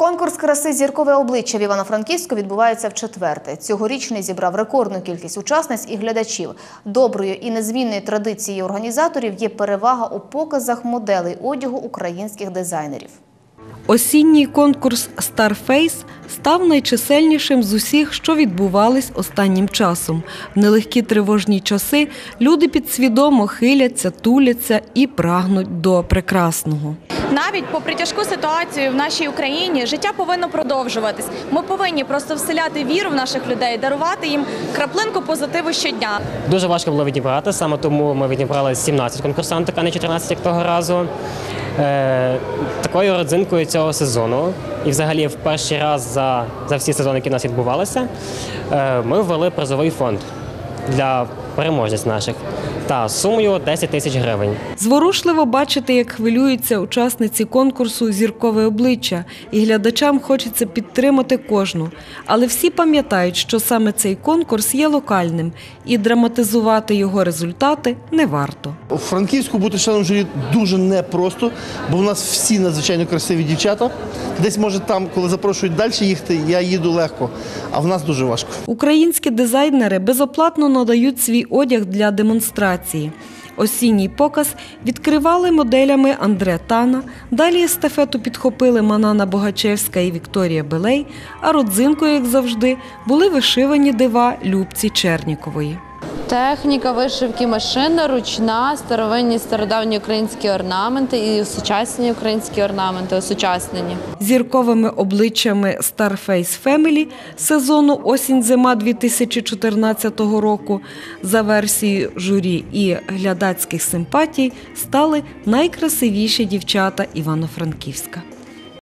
Конкурс краси зіркове обличчя в Івано-Франківську відбувається в четверте. Цьогорічний зібрав рекордну кількість учасниць і глядачів. Доброю і незмінною традицією організаторів є перевага у показах моделей одягу українських дизайнерів. Осінній конкурс Starface став найчисельнішим з усіх, що відбувались останнім часом. В нелегкі тривожні часи люди підсвідомо хиляться, туляться і прагнуть до прекрасного. Навіть попри тяжку ситуацію в нашій Україні, життя повинно продовжуватись. Ми повинні просто вселяти віру в наших людей, дарувати їм краплинку позитиву щодня. Дуже важко було відібрати, саме тому ми відібрали 17 конкурсанток, а не 14, як того разу. Е, такою родзинкою цього сезону, і взагалі в перший раз за, за всі сезони, які в нас відбувалися, е, ми ввели призовий фонд для переможниць наших та сумою 10 тисяч гривень. Зворушливо бачити, як хвилюються учасниці конкурсу Зіркове обличчя, і глядачам хочеться підтримати кожну. Але всі пам'ятають, що саме цей конкурс є локальним, і драматизувати його результати не варто. У Франківську бути членом журі дуже непросто, бо в нас всі надзвичайно красиві дівчата. Десь, може, там, коли запрошують далі їхати, я їду легко, а в нас дуже важко. Українські дизайнери безоплатно надають свій одяг для демонстрації. Осінній показ відкривали моделями Андре Тана, далі естафету підхопили Манана Богачевська і Вікторія Белей, а родзинкою, як завжди, були вишивані дива Любці Чернікової. Техніка вишивки машина, ручна, старовинні стародавні українські орнаменти і сучасні українські орнаменти, осучаснені. Зірковими обличчями Starface Family сезону осінь-зима 2014 року за версією журі і глядацьких симпатій стали найкрасивіші дівчата Івано-Франківська.